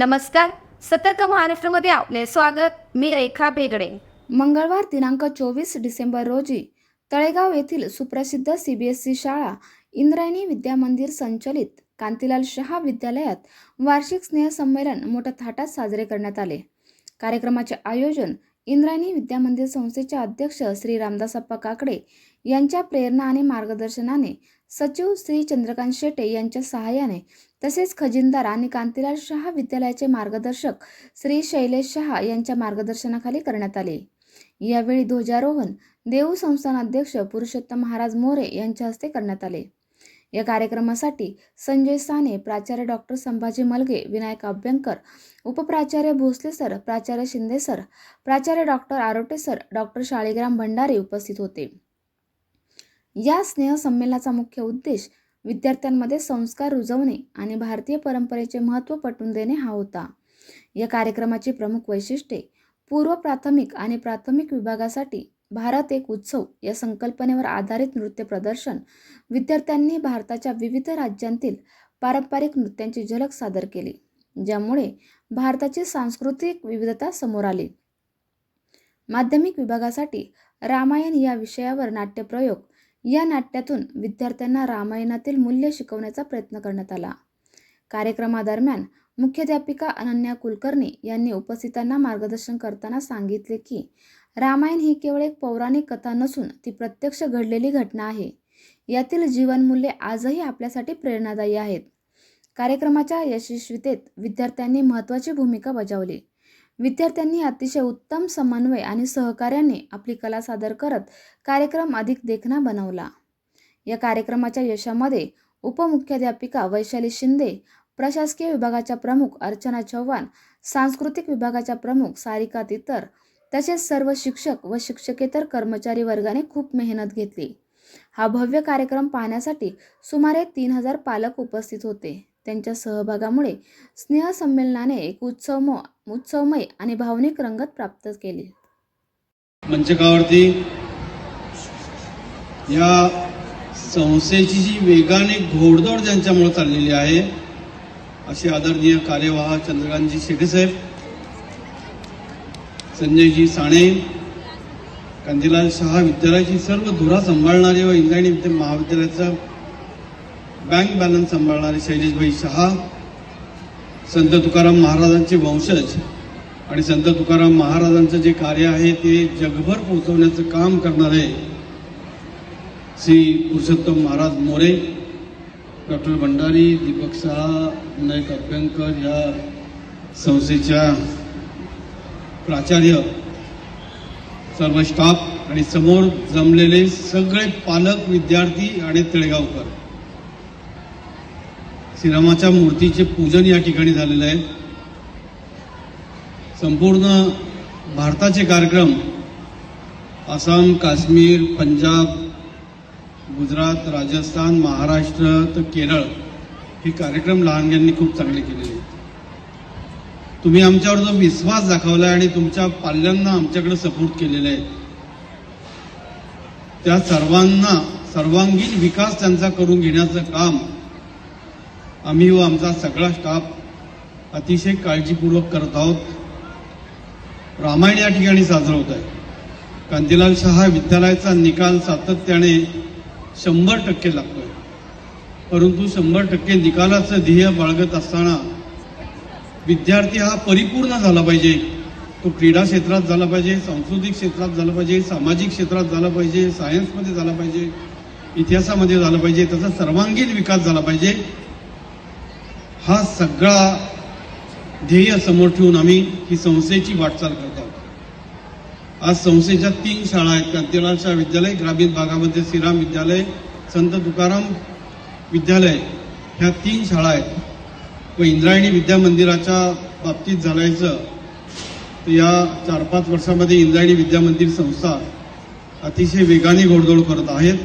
नमस्कार. सतर्क महाराष्ट्रमध्ये आपले स्वागत. मी रेखा बेगडे मंगळवार दिनांक चोवीस डिसेंबर रोजी तळेगाव येथील सुप्रसिद्ध सी बी एस ई शाळा इंद्रायणी विद्यामंदिर संचलित कांतीलाल शहा विद्यालयात वार्षिक स्नेहसंमेलन मोठ्या थाटात साजरे करण्यात आले. कार्यक्रमाचे आयोजन इंद्रायणी विद्यामंदिर संस्थेचे अध्यक्ष श्री रामदासप्पा काकडे यांच्या प्रेरणा आणि मार्गदर्शनाने सचिव श्री चंद्रकांत शेटे यांच्या सहाय्याने तसेच खजिनदार आणि कांतीलाल शहा विद्यालयाचे मार्गदर्शक श्री शैलेश शहा यांच्या मार्गदर्शनाखाली करण्यात आले. यावेळी ध्वजारोहण देऊ संस्थान अध्यक्ष पुरुषोत्तम महाराज मोरे यांच्या हस्ते करण्यात आले. या कार्यक्रमासाठी संजय साने प्राचार्य डॉक्टर संभाजी मलगे विनायक अभ्यंकर उपप्राचार्य भोसले सर प्राचार्य शिंदे सर प्राचार्य doctor Arote sir doctor Shaligram Bhandare उपस्थित होते. या स्नेहसंमेलनाचा मुख्य उद्देश विद्यार्थ्यांमध्ये संस्कार रुजवणे आणि भारतीय परंपरेचे महत्त्व पटवून देणे हा होता. या कार्यक्रमाची प्रमुख वैशिष्ट्ये पूर्व प्राथमिक आणि प्राथमिक विभागासाठी भारत एक उत्सव या संकल्पनेवर आधारित नृत्य प्रदर्शन विद्यार्थ्यांनी भारताच्या विविध राज्यांतील पारंपरिक नृत्यांची झलक सादर केली ज्यामुळे भारताची सांस्कृतिक विविधता समोर आली. माध्यमिक विभागासाठी रामायण या विषयावर नाट्यप्रयोग या नाट्यातून विद्यार्थ्यांना रामायणातील मूल्य शिकवण्याचा प्रयत्न करण्यात आला. कार्यक्रमादरम्यान मुख्याध्यापिका अनन्या कुलकर्णी यांनी उपस्थितांना मार्गदर्शन करताना सांगितले की रामायण ही केवळ एक पौराणिक कथा नसून ती प्रत्यक्ष घडलेली घटना आहे. यातील जीवनमूल्ये आजही आपल्यासाठी प्रेरणादायी आहेत. कार्यक्रमाच्या यशस्वीतेत विद्यार्थ्यांनी महत्त्वाची भूमिका बजावली. विद्यार्थ्यांनी अतिशय उत्तम समन्वय आणि सहकार्याने आपली कला सादर करत कार्यक्रम अधिक देखणा बनवला. या कार्यक्रमाच्या यशामध्ये उपमुख्याध्यापिका वैशाली शिंदे प्रशासकीय विभागाच्या प्रमुख अर्चना चव्हाण सांस्कृतिक विभागाच्या प्रमुख सारिका तितर तसेच सर्व शिक्षक व शिक्षकेतर कर्मचारी वर्गाने खूप मेहनत घेतली. हा भव्य कार्यक्रम पाहण्यासाठी सुमारे तीन हजार पालक उपस्थित होते. त्यांच्या सहभागामुळे स्नेहसंमेलनाने एक उत्सवम उत्सवमय आणि भावनिक रंगत प्राप्त केली. मंचकावरती या संस्थेची जी वेगाने घोडदौड ज्यांच्यामुळे चाललेली आहे असे आदरणीय कार्यवाह चंद्रकांतजी शेटेसाहेब संजयजी साणे कांतीलाल शहा विद्यालयाची सर्व धुरा सांभाळणारे व इंद्रायणी विद्या महाविद्यालयाचा बँक बॅलन्स सांभाळणारे शैलेशभाई शहा संत तुकाराम महाराजांचे वंशज आणि संत तुकाराम महाराजांचं जे कार्य आहे ते जगभर पोहोचवण्याचं काम करणारे श्री पुरुषोत्तम महाराज मोरे डॉक्टर भंडारी दीपक शहा विनायक अभ्यंकर या संस्थेच्या प्राचार्य सर्व स्टाफ आणि समोर जमलेले सगळे पालक विद्यार्थी आणि तळेगावकर. श्रीरामाच्या मूर्तीचे पूजन या ठिकाणी झालेलं आहे. संपूर्ण भारताचे कार्यक्रम आसाम काश्मीर पंजाब गुजरात राजस्थान महाराष्ट्र तर केरळ हे कार्यक्रम लहानग्यांनी खूप चांगले केलेले आहेत. तुम्ही आमच्यावर जो विश्वास दाखवला आहे आणि तुमच्या पाल्यांना आमच्याकडे सपोर्ट केलेला आहे त्या सर्वांना सर्वांगीण विकास त्यांचा करून घेण्याचं काम आम्ही व आमचा सगळा स्टाफ अतिशय काळजीपूर्वक करत आहोत. रामायण या ठिकाणी साजरा होत आहे. कांतीलाल शहा विद्यालयाचा निकाल सातत्याने शंभर टक्के लागतोय. परंतु शंभर टक्के निकालाचं ध्येय बाळगत असताना विद्यार्थी हा परिपूर्ण झाला पाहिजे. तो क्रीडा क्षेत्रात झाला पाहिजे सांस्कृतिक क्षेत्रात झाला पाहिजे सामाजिक क्षेत्रात झाला पाहिजे सायन्समध्ये झाला पाहिजे इतिहासामध्ये झाला पाहिजे त्याचा सर्वांगीण विकास झाला पाहिजे. हा सगळा ध्येय समोर ठेवून आम्ही ही संस्थेची वाटचाल करत आहोत. आज संस्थेच्या तीन शाळा आहेत. कांतीलाल विद्यालय ग्रामीण भागामध्ये श्रीराम विद्यालय संत तुकाराम विद्यालय ह्या तीन शाळा आहेत. व इंद्रायणी विद्या मंदिराच्या बाबतीत झालायचं तर या चार पाच वर्षामध्ये इंद्रायणी विद्या मंदिर संस्था अतिशय वेगाने घोडदोड करत आहेत.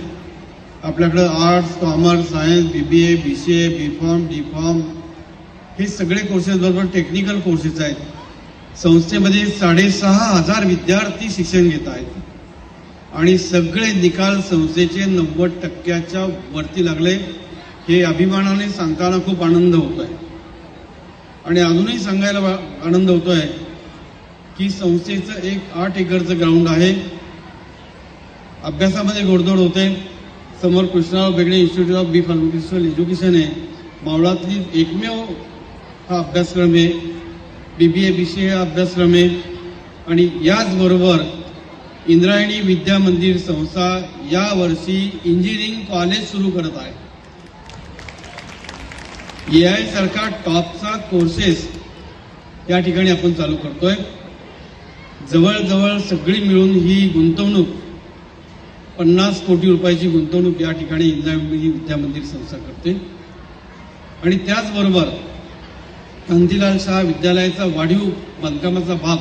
आपल्याकडं arts commerce science B B A B C A B pharm D pharm हे सगळे कोर्सेस बरोबर टेक्निकल कोर्सेस आहेत. संस्थेमध्ये साडेसहा हजार विद्यार्थी शिक्षण घेत आहेत. आणि सगळे निकाल संस्थेचे नव्वद टक्क्याच्या वरती लागले. हे अभिमानाने सांगताना खूप आनंद होतो आहे आणि अजूनही सांगायला आनंद आनंद आहे की संस्थेचं एक आठ एकरचं ग्राउंड आहे. अभ्यासामध्ये गोडधोड होते. समोर Krishnarao Begade institute of B pharmaceutical education आहे. मावळातली एकमेव हा अभ्यासक्रम आहे. बी बी ए बी सी ए हा अभ्यासक्रम आहे. आणि याचबरोबर इंद्रायणी विद्या मंदिर संस्था यावर्षी इंजिनिअरिंग कॉलेज सुरू करत आहे. ए आय सारखा टॉपचा कोर्सेस या ठिकाणी आपण चालू करतोय. जवळजवळ सगळी मिळून ही गुंतवणूक पन्नास कोटी रुपयाची गुंतवणूक या ठिकाणी इंद्रायणी विद्या मंदिर संस्था करते. आणि त्याचबरोबर कांतीलाल शाह विद्यालयाचा वाढीव बांधकामाचा भाग.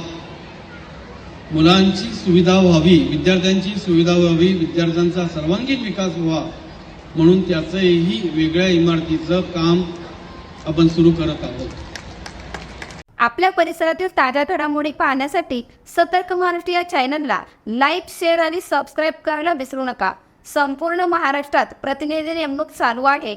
मुलांची सुविधा व्हावी विद्यार्थ्यांची सुविधा व्हावी विद्यार्थ्यांचा सर्वांगीण विकास व्हावा म्हणून त्याचंही वेगळ्या इमारतीचं काम आपण सुरू करत आहोत. आपल्या परिसरातील ताज्या घडामोडी पाहण्यासाठी सतर्क महाराष्ट्र या चॅनलला लाईक शेअर आणि सबस्क्राईब करायला विसरू नका. संपूर्ण महाराष्ट्रात प्रतिनिधी नेमणूक चालू आहे.